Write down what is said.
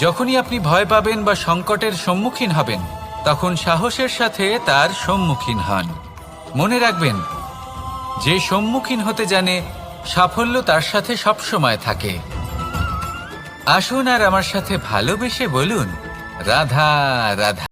যখনই আপনি ভয় পাবেন বা সংকটের সম্মুখীন হবেন, তখন সাহসের সাথে তার সম্মুখীন হন। মনে রাখবেন, যে সম্মুখীন হতে জানে, সাফল্য তার সাথে সবসময় থাকে। আসুন আর আমার সাথে ভালোবেসে বলুন, রাধা রাধা।